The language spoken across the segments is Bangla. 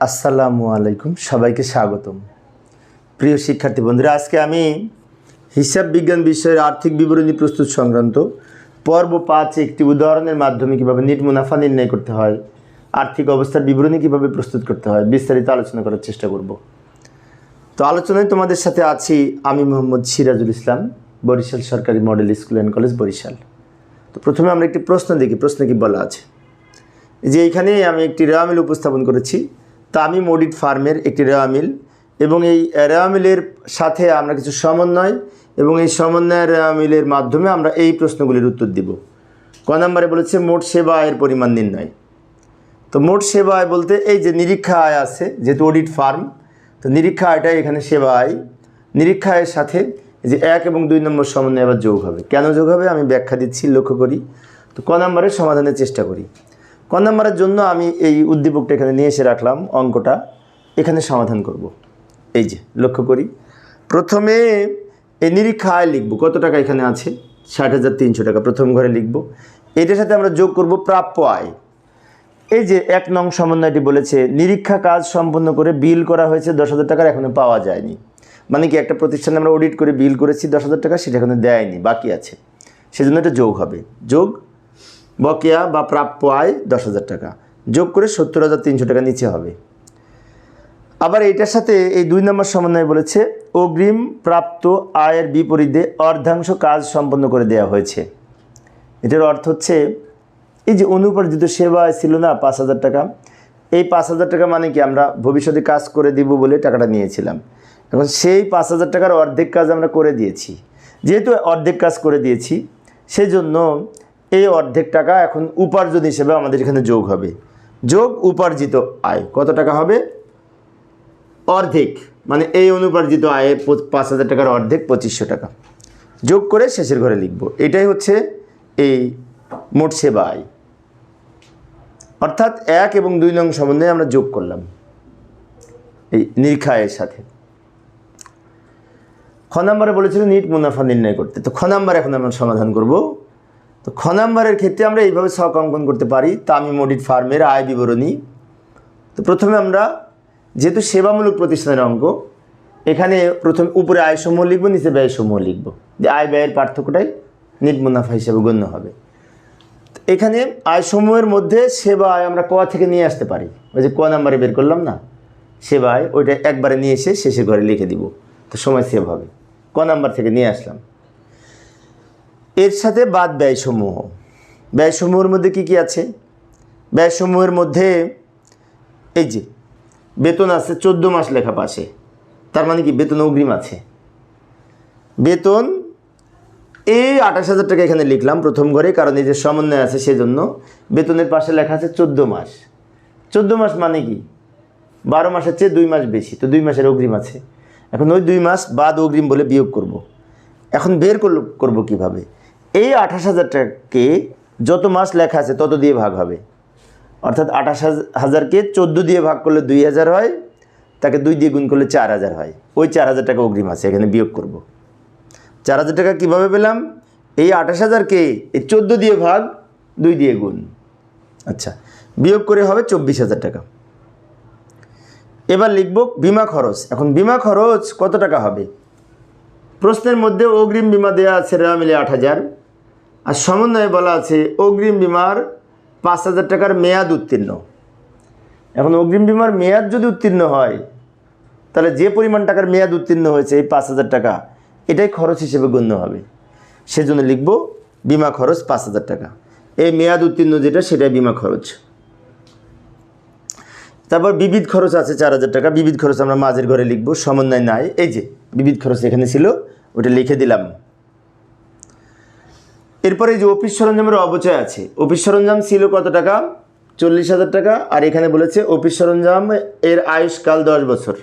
আসসালামু আলাইকুম, সবাইকে স্বাগতম। প্রিয় শিক্ষার্থী বন্ধুরা, আজকে আমি হিসাব বিজ্ঞান বিষয়ের আর্থিক বিবরণী প্রস্তুত সংক্রান্ত পর্ব পাঁচ একটি উদাহরণের মাধ্যমে কীভাবে নিট মুনাফা নির্ণয় করতে হয়, আর্থিক অবস্থার বিবরণী কীভাবে প্রস্তুত করতে হয়, বিস্তারিত আলোচনা করার চেষ্টা করব। তো আলোচনায় তোমাদের সাথে আছি আমি মোহাম্মদ সিরাজুল ইসলাম, বরিশাল সরকারি model school and college Barishal. তো প্রথমে আমরা একটি প্রশ্ন দেখি, প্রশ্নে কি বলা আছে? যে এইখানে আমি একটি রামিল উপস্থাপন করেছি তামিম অডিট ফার্মের একটি রেওয়া মিল এবং এই রেওয়া মিলের সাথে আমরা কিছু সমন্বয় এবং এই সমন্বয় রেওয়া মিলের মাধ্যমে আমরা এই প্রশ্নগুলির উত্তর দিব। ক নম্বরে বলেছে, মোট সেবা আয়ের পরিমাণ নির্ণয়। তো মোট সেবা আয় বলতে এই যে নিরীক্ষা আয় আছে, যেহেতু অডিট ফার্ম, তো নিরীক্ষা আয়টাই এখানে সেবা আয়। নিরীক্ষা আয়ের সাথে যে এক এবং দুই নম্বর সমন্বয় আবার যোগ হবে। কেন যোগ হবে? আমি ব্যাখ্যা দিচ্ছি, লক্ষ্য করি। তো ক নম্বরের সমাধানের চেষ্টা করি। ক নম্বরের জন্য আমি এই উদ্দীপকটা এখানে নিয়ে এসে রাখলাম, অঙ্কটা। এখানে সমাধান করব। এই যে, লক্ষ্য করি। প্রথমে এই নিরীক্ষা আয় লিখব। কত টাকা এখানে আছে? ষাট হাজার তিনশো টাকা। প্রথম ঘরে লিখব। এটার সাথে আমরা যোগ করব প্রাপ্য আয়। এই যে, এক নং সমন্বয়টি বলেছে, নিরীক্ষা কাজ সম্পন্ন করে বিল করা হয়েছে দশ হাজার টাকার এখনও পাওয়া যায়নি। মানে কি, একটা প্রতিষ্ঠানে আমরা অডিট করে বিল করেছি, দশ হাজার টাকা সেটা এখনও দেয়নি, বাকি আছে। সেজন্য এটা যোগ হবে। যোগ বকেয়া বা প্রাপ্য আয় দশ হাজার টাকা। যোগ করে সত্তর হাজার তিনশো টাকা নিচে হবে। আবার এটার সাথে এই দুই নম্বর সমন্বয় বলেছে, অগ্রিম প্রাপ্ত আয়ের বিপরীতে অর্ধাংশ কাজ সম্পন্ন করে দেওয়া হয়েছে। এটার অর্থ হচ্ছে, এই যে অনুপার্জিত সেবা ছিল না পাঁচ হাজার টাকা, এই পাঁচ হাজার টাকা মানে কি আমরা ভবিষ্যতে কাজ করে দিব বলে টাকাটা নিয়েছিলাম। এখন সেই পাঁচ হাজার টাকার অর্ধেক কাজ আমরা করে দিয়েছি। যেহেতু অর্ধেক কাজ করে দিয়েছি সেই জন্য এই অর্ধেক টাকা এখন উপার্জন হিসেবে আমাদের এখানে যোগ হবে। যোগ উপার্জিত আয়, কত টাকা হবে? অর্ধেক মানে এই অনুপার্জিত আয়ে পাঁচ হাজার টাকার অর্ধেক পঁচিশশো টাকা। যোগ করে শেষের ঘরে লিখব। এটাই হচ্ছে এই মোট সেবা আয়। অর্থাৎ এক এবং দুই নং সম্বন্ধে আমরা যোগ করলাম এই নিরীক্ষা আয়ের সাথে। খ নাম্বারে বলেছিল, নিট মুনাফা নির্ণয় করতে। তো খ নাম্বার এখন আমরা সমাধান করব। তো খ নাম্বারের ক্ষেত্রে আমরা এইভাবে সহক অঙ্কন করতে পারি তামিম অডিট ফার্মের আয় বিবরণী। তো প্রথমে আমরা, যেহেতু সেবামূলক প্রতিষ্ঠানের অঙ্ক, এখানে প্রথম উপরে আয় সমূহ লিখব, নিচে ব্যয় সমূহ লিখব। যে আয় ব্যয়ের পার্থক্যটাই নিট মুনাফা হিসেবে গণ্য হবে। এখানে আয় সমূহের মধ্যে সেবা আয় আমরা ক থেকে নিয়ে আসতে পারি। ওই যে ক নাম্বারে বের করলাম না, সেবা আয় ওইটা একবারে নিয়ে এসে শেষে ঘরে লিখে দিব। তো সময় সেভ হবে। ক নাম্বার থেকে নিয়ে আসলাম। এর সাথে বাদ ব্যয়সমূহ। ব্যয়সমূহের মধ্যে কি কি আছে? ব্যয়সমূহের মধ্যে এই যে, বেতন আছে, চোদ্দ মাস লেখা পাশে। তার মানে কি, বেতন অগ্রিম আছে। বেতন এই আঠাশ হাজার টাকা এখানে লিখলাম প্রথম ঘরে, কারণ এই যে সমন্বয় আছে সেজন্য। বেতনের পাশে লেখা আছে চোদ্দ মাস। চোদ্দ মাস মানে কি? বারো মাসের চেয়ে দুই মাস বেশি, তো দুই মাসের অগ্রিম আছে। এখন ওই দুই মাস বাদ অগ্রিম বলে বিয়োগ করব। এখন বের করব কীভাবে? এই আঠাশ হাজার টাকাকে যত মাস লেখা আছে তত দিয়ে ভাগ হবে। অর্থাৎ আঠাশ হাজারকে চোদ্দ দিয়ে ভাগ করলে দুই হাজার হয়, তাকে দুই দিয়ে গুণ করলে চার হাজার হয়। ওই চার হাজার টাকা অগ্রিম আছে, এখানে বিয়োগ করব। চার হাজার টাকা কীভাবে পেলাম? এই আঠাশ হাজারকে এই চোদ্দ দিয়ে ভাগ, দুই দিয়ে গুণ। আচ্ছা বিয়োগ করে হবে চব্বিশ হাজার টাকা। এবার লিখব বিমা খরচ। এখন বিমা খরচ কত টাকা হবে? প্রশ্নের মধ্যে অগ্রিম বিমা দেওয়া আছে রেওয়া মিলে আট হাজার। আর সমন্বয়ে বলা আছে, অগ্রিম বিমার পাঁচ হাজার টাকার মেয়াদ উত্তীর্ণ। এখন অগ্রিম বিমার মেয়াদ যদি উত্তীর্ণ হয়, তাহলে যে পরিমাণ টাকার মেয়াদ উত্তীর্ণ হয়েছে এই পাঁচ হাজার টাকা, এটাই খরচ হিসেবে গণ্য হবে। সেজন্য লিখব, বিমা খরচ পাঁচ হাজার টাকা। এই মেয়াদ উত্তীর্ণ যেটা, সেটাই বিমা খরচ। তারপর বিবিধ খরচ আছে চার হাজার টাকা। বিবিধ খরচ আমরা মাঝের ঘরে লিখব, সমন্বয় নাই। এই যে, বিবিধ খরচ এখানে ছিল, ওটা লিখে দিলাম। এরপরে যে অফিস সরঞ্জামের অবচয় আছে। অফিস সরঞ্জাম ছিল কত টাকা? চল্লিশ হাজার টাকা। আর এখানে বলেছে অফিস সরঞ্জাম এর আয়ুষকাল দশ বছর।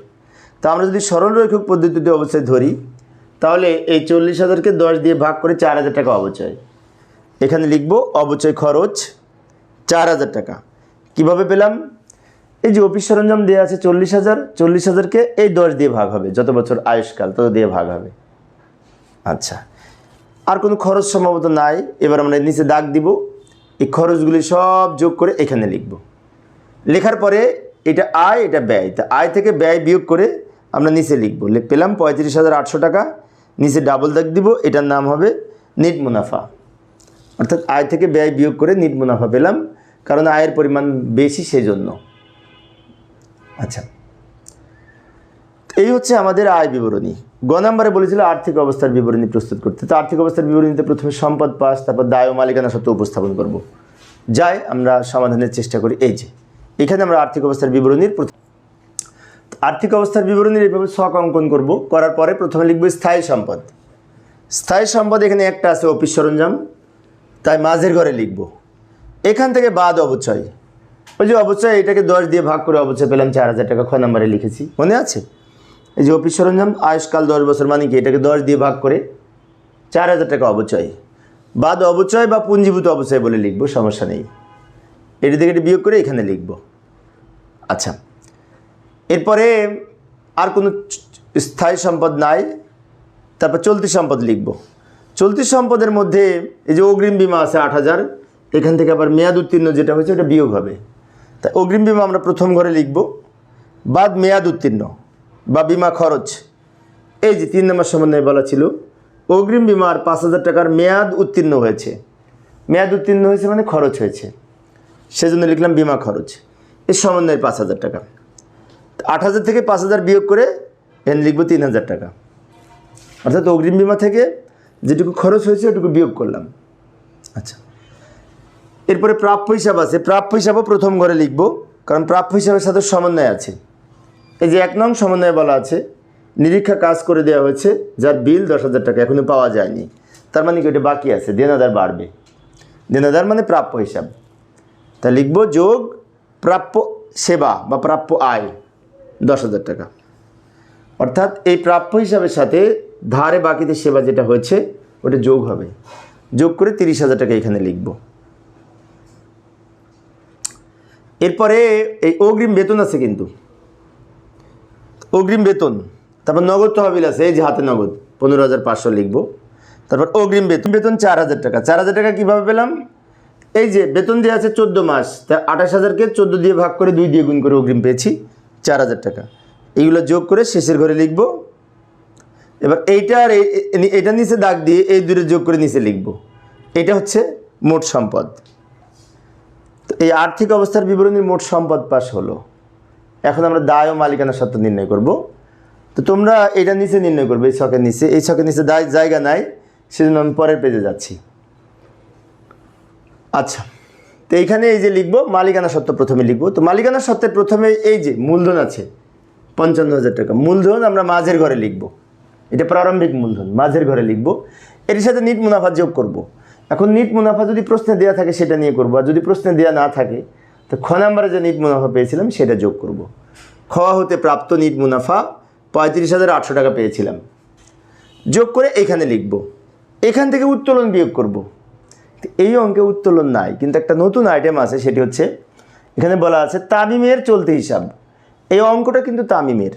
তা আমরা যদি সরল রৈখিক পদ্ধতিতে অবচয় ধরি, তাহলে এই চল্লিশ হাজারকে দশ দিয়ে ভাগ করে চার হাজার টাকা অবচয়। এখানে লিখব অবচয় খরচ চার হাজার টাকা। কীভাবে পেলাম? এই যে অফিস সরঞ্জাম দেওয়া আছে চল্লিশ হাজার, চল্লিশ হাজারকে এই দশ দিয়ে ভাগ হবে। যত বছর আয়ুষ্কাল, তত দিয়ে ভাগ হবে। আচ্ছা। আর কোনো খরচ সম্ভবত নাই। এবার আমরা নিচে দাগ দিব। এই খরচগুলি সব যোগ করে এখানে লিখব। লেখার পরে এটা আয়, এটা ব্যয়। তা আয় থেকে ব্যয় বিয়োগ করে আমরা নিচে লিখব। পেলাম পঁয়ত্রিশ হাজার আটশো টাকা। নিচে ডাবল দাগ দিব, এটার নাম হবে নিট মুনাফা। অর্থাৎ আয় থেকে ব্যয় বিয়োগ করে নিট মুনাফা পেলাম, কারণ আয়ের পরিমাণ বেশি সেজন্য। আচ্ছা। এই হচ্ছে আমাদের আয় বিবরণী। গ নম্বরে বলেছিল আর্থিক অবস্থার বিবরণী প্রস্তুত করতে। তো আর্থিক অবস্থার বিবরণীতে প্রথমে সম্পদ পাস, তারপর দায় ও মালিকানা সত্ত্বে উপস্থাপন করব। যাই, আমরা সমাধানের চেষ্টা করি। এই যে, এখানে আমরা আর্থিক অবস্থার বিবরণীর আর্থিক অবস্থার বিবরণীর এইভাবে শখ অঙ্কন করব। করার পরে প্রথমে লিখব স্থায়ী সম্পদ। স্থায়ী সম্পদ এখানে একটা আছে অফিস সরঞ্জাম। তাই মাঝের ঘরে লিখব। এখান থেকে বাদ অবচয়। ওই যে অবচয়, এটাকে দশ দিয়ে ভাগ করে অবচয় পেলাম চার হাজার টাকা। খ নাম্বারে লিখেছি। মনে আছে? এই যে অফিস সরঞ্জাম, আয়ুষ্কাল দশ বছর মানে কি এটাকে দশ দিয়ে ভাগ করে চার হাজার টাকা অবচয়। বাদ অবচয় বা পুঞ্জীভূত অবচয় বলে লিখব, সমস্যা নেই। এটি থেকে এটি বিয়োগ করে এখানে লিখব। আচ্ছা এরপরে আর কোনো স্থায়ী সম্পদ নাই, তারপর চলতি সম্পদ লিখব। চলতি সম্পদের মধ্যে এই যে অগ্রিম বিমা আছে আট হাজার, এখান থেকে আবার মেয়াদ উত্তীর্ণ যেটা হয়েছে, ওটা বিয়োগ হবে। তা অগ্রিম বিমা আমরা প্রথম ঘরে লিখব, বাদ মেয়াদ উত্তীর্ণ। বা বিমা খরচ। এই যে তিন নম্বর সমন্বয়ে বলা ছিল, অগ্রিম বিমার পাঁচ হাজার টাকার মেয়াদ উত্তীর্ণ হয়েছে। মেয়াদ উত্তীর্ণ হয়েছে মানে খরচ হয়েছে। সেজন্য লিখলাম বিমা খরচ। এর সমন্বয়ের পাঁচ হাজার টাকা। আট হাজার থেকে পাঁচ হাজার বিয়োগ করে এন লিখব তিন হাজার টাকা। অর্থাৎ অগ্রিম বিমা থেকে যেটুকু খরচ হয়েছে ওটুকু বিয়োগ করলাম। আচ্ছা। এরপরে প্রাপ্য হিসাব আছে। প্রাপ্য হিসাবও প্রথম ঘরে লিখব, কারণ প্রাপ্য হিসাবের সাথে সমন্বয় আছে। এই যে এক নং সমন্বয়ে বলা আছে, নিরীক্ষা কাজ করে দেওয়া হয়েছে, যার বিল দশ হাজার টাকা এখনও পাওয়া যায়নি। তার মানে কি, ওটা বাকি আছে, দেনাদার বাড়বে। দেনাদার মানে প্রাপ্য হিসাব। তা লিখব যোগ প্রাপ্য সেবা বা প্রাপ্য আয়, দশ হাজার টাকা। অর্থাৎ এই প্রাপ্য হিসাবের সাথে ধারে বাকিতে সেবা যেটা হয়েছে, ওটা যোগ হবে। যোগ করে তিরিশ হাজার টাকা এখানে লিখব। এরপরে এই অগ্রিম বেতন আছে কিন্তু। অগ্রিম বেতন, তারপর নগদ তহবিল আছে, এই যে হাতে নগদ, পনেরো হাজার পাঁচশো লিখব। তারপর অগ্রিম বেতন বেতন চার হাজার টাকা। চার হাজার টাকা কীভাবে পেলাম? এই যে বেতন দেওয়া আছে চোদ্দ মাস, তা আঠাশ হাজারকে চোদ্দ দিয়ে ভাগ করে দুই দিয়ে গুণ করে অগ্রিম পেয়েছি চার হাজার টাকা। এইগুলো যোগ করে শেষের ঘরে লিখব। এবার এইটা আর এটা নিচে দাগ দিয়ে এই দূরে যোগ করে নিচে লিখব। এটা হচ্ছে মোট সম্পদ। তো এই আর্থিক অবস্থার বিবরণীর মোট সম্পদ পাশ হলো। এখন আমরা দায় ও মালিকানা সত্ত্ব নির্ণয় করব। তো তোমরা এটা নিচে নির্ণয় করবে, এই ছকের নিচে। এই ছকের নিচে দায় জায়গা নাই, সেজন্য আমি পরের পেজে যাচ্ছি। আচ্ছা তো এইখানে এই যে লিখব, মালিকানা সত্ত্ব প্রথমে লিখব। তো মালিকানা সত্ত্বের প্রথমে এই যে মূলধন আছে, পঞ্চান্ন হাজার টাকা। মূলধন আমরা মাঝের ঘরে লিখব। এটা প্রারম্ভিক মূলধন, মাঝের ঘরে লিখব। এর সাথে নিট মুনাফা যোগ করব। এখন নিট মুনাফা যদি প্রশ্নে দেওয়া থাকে, সেটা নিয়ে করব। আর যদি প্রশ্নে দেওয়া না থাকে তো খ নাম্বারে যে নিট মুনাফা পেয়েছিলাম, সেটা যোগ করব। খ হতে প্রাপ্ত নিট মুনাফা পঁয়ত্রিশ হাজার আটশো টাকা পেয়েছিলাম। যোগ করে এখানে লিখব। এখান থেকে উত্তোলন বিয়োগ করব। এই অঙ্কে উত্তোলন নাই, কিন্তু একটা নতুন আইটেম আছে, সেটি হচ্ছে, এখানে বলা আছে তামিমের চলতি হিসাব। এই অঙ্কটা কিন্তু তামিমের।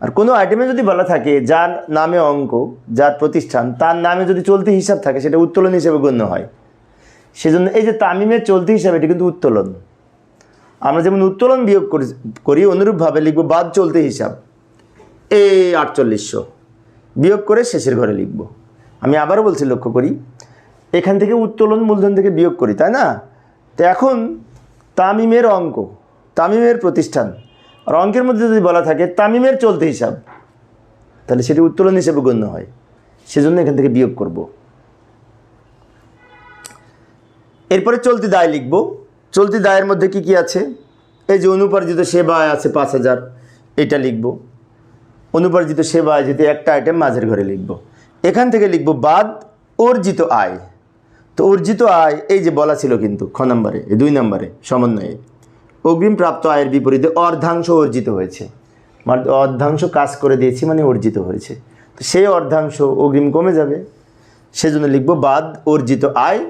আর কোনো আইটেমে যদি বলা থাকে, যার নামে অঙ্ক, যার প্রতিষ্ঠান, তার নামে যদি চলতি হিসাব থাকে, সেটা উত্তোলন হিসেবে গণ্য হয়। সেজন্য এই যে তামিমের চলতি হিসাবে, এটি কিন্তু উত্তোলন। আমরা যেমন উত্তোলন বিয়োগ করি করি, অনুরূপভাবে লিখব বাদ চলতে হিসাব। এই আটচল্লিশশো। বিয়োগ করে শেষের ঘরে লিখব। আমি আবারও বলছি, লক্ষ্য করি, এখান থেকে উত্তোলন মূলধন থেকে বিয়োগ করি, তাই না? তো এখন তামিমের অঙ্ক, তামিমের প্রতিষ্ঠান। আর অঙ্কের মধ্যে যদি বলা থাকে, তামিমের চলতে হিসাব, তাহলে সেটি উত্তোলন হিসেবে গণ্য হয়। সেজন্য এখান থেকে বিয়োগ করব। এরপরে চলতি দায় লিখব। চলতি দায়ের মধ্যে কি কি আছে? এই যে অনুপার্জিত সেবা আয় আছে পাঁচ হাজার, এটা লিখব। অনুপার্জিত সেবা আয় যেতে একটা আইটেম মাঝের ঘরে লিখব। এখান থেকে লিখব বাদ অর্জিত আয়। তো অর্জিত আয়, এই যে বলা ছিল কিন্তু, খ নম্বরে দুই নম্বরে, সমন্বয়ে। অগ্রিম প্রাপ্ত আয়ের বিপরীতে অর্ধাংশ অর্জিত হয়েছে। মানে অর্ধাংশ কাজ করে দিয়েছি মানে অর্জিত হয়েছে। তো সেই অর্ধাংশ অগ্রিম কমে যাবে। সেজন্য লিখব বাদ অর্জিত আয়,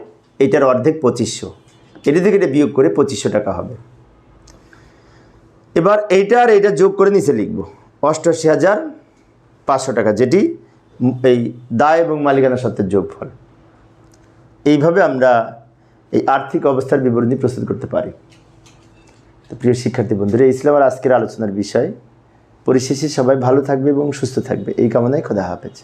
এটার অর্ধেক পঁচিশশো। এটি থেকে এটা বিয়োগ করে পঁচিশশো টাকা হবে। এবার এইটা আর এইটা যোগ করে নিচে লিখব। অষ্টআশি হাজার পাঁচশো টাকা, যেটি এই দায় এবং মালিকানা সত্ত্বের যোগফল। এইভাবে আমরা এই আর্থিক অবস্থার বিবরণী প্রস্তুত করতে পারি। তো প্রিয় শিক্ষার্থী বন্ধুরা ছিল আমার আজকের আলোচনার বিষয়। পরিশেষে সবাই ভালো থাকবে এবং সুস্থ থাকবে। এই কামনায় খোদা হাফেজ।